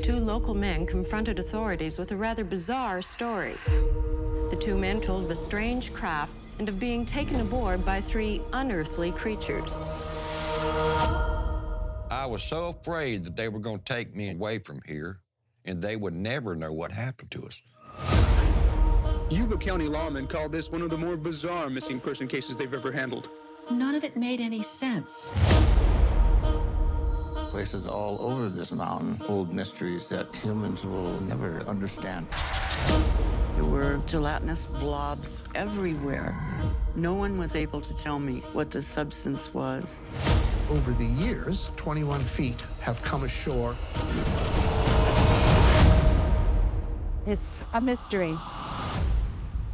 two local men confronted authorities with a rather bizarre story. The two men told of a strange craft and of being taken aboard by three unearthly creatures. I was so afraid that they were going to take me away from here and they would never know what happened to us. Yuba County lawmen call this one of the more bizarre missing person cases they've ever handled. None of it made any sense. Places all over this mountain hold mysteries that humans will never understand. There were gelatinous blobs everywhere. No one was able to tell me what the substance was. Over the years, 21 feet have come ashore. It's a mystery.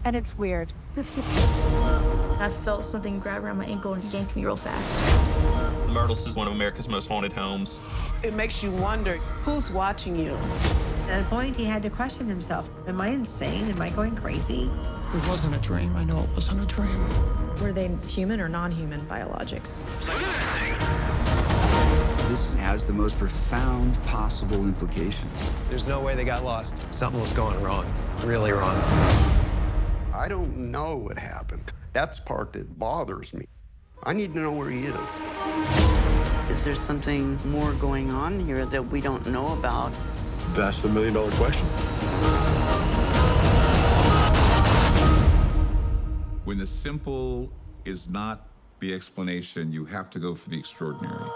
And it's weird. I felt something grab around my ankle and yank me real fast. Myrtles is one of America's most haunted homes. It makes you wonder who's watching you. At a point, he had to question himself Am I insane? Am I going crazy? It wasn't a dream. I know it wasn't a dream. Were they human or non human biologics? This has the most profound possible implications. There's no way they got lost. Something was going wrong, really wrong. I don't know what happened. That's part that bothers me. I need to know where he is. Is there something more going on here that we don't know about? That's the million dollar question. When the simple is not the explanation, you have to go for the extraordinary.